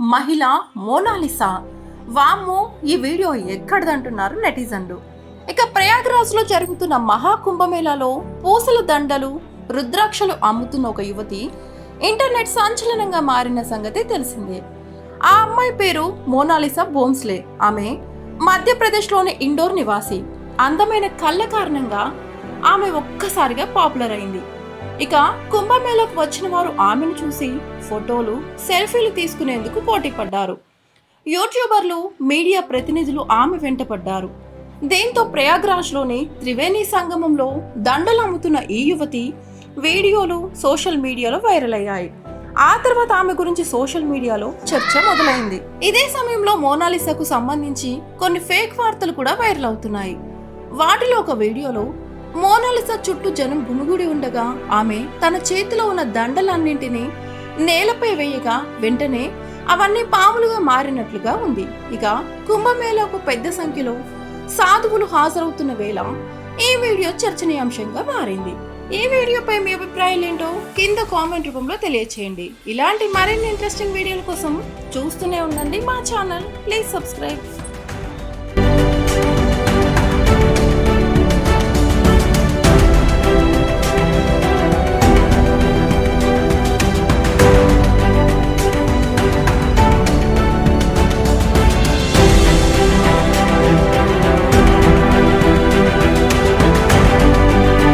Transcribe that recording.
మహిళ మోనాలిసా. వాము ఈ వీడియో ఎక్కడిదంటున్నారు నెటిజన్లు. ఇక ప్రయాగ్రాజ్లో జరుగుతున్న మహాకుంభమేళాలో పూసల దండలు రుద్రాక్షలు అమ్ముతున్న ఒక యువతి ఇంటర్నెట్ సంచలనంగా మారిన సంగతి తెలిసిందే. ఆ అమ్మాయి పేరు మోనాలిసా బోన్స్లే. ఆమె మధ్యప్రదేశ్లోని ఇండోర్ నివాసి. అందమైన కళ్ళ కారణంగా ఆమె ఒక్కసారిగా పాపులర్ అయింది. ఇక కుంభమేళకు వచ్చిన వారు ఆమెను చూసి ఫోటోలు సెల్ఫీలు తీసుకునేందుకు పోటీ పడ్డారు యూట్యూబర్లు మీడియా ప్రతినిధులు ఆమె వెంటపడ్డారు. దీంతో ప్రయాగ్రాజ్లోని త్రివేణి సంగమంలో దండలు అమ్ముతున్న ఈ యువతి వీడియోలు సోషల్ మీడియాలో వైరల్ అయ్యాయి. ఆ తర్వాత ఆమె గురించి సోషల్ మీడియాలో చర్చ మొదలైంది. ఇదే సమయంలో మోనాలిసాకు సంబంధించి కొన్ని ఫేక్ వార్తలు కూడా వైరల్ అవుతున్నాయి. వాటిలో ఒక వీడియోలో మోనాలిసా చుట్టూ జనం గుమిగూడి ఉండగా ఆమె తన చేతిలో ఉన్న దండలన్నింటినీ నేలపై వేయగా వెంటనే అవన్నీ పాములుగా మారినట్లుగా ఉంది. ఇక కుంభమేళకు పెద్ద సంఖ్యలో సాధువులు హాజరవుతున్న వేళ ఈ వీడియో చర్చనీయాంశంగా మారింది. ఈ వీడియోపై మీ అభిప్రాయాలు ఏంటో కింద కామెంట్ రూపంలో తెలియచేయండి. ఇలాంటి మరిన్ని ఇంట్రెస్టింగ్ వీడియోల కోసం చూస్తూనే ఉండండి మా ఛానల్. Please subscribe.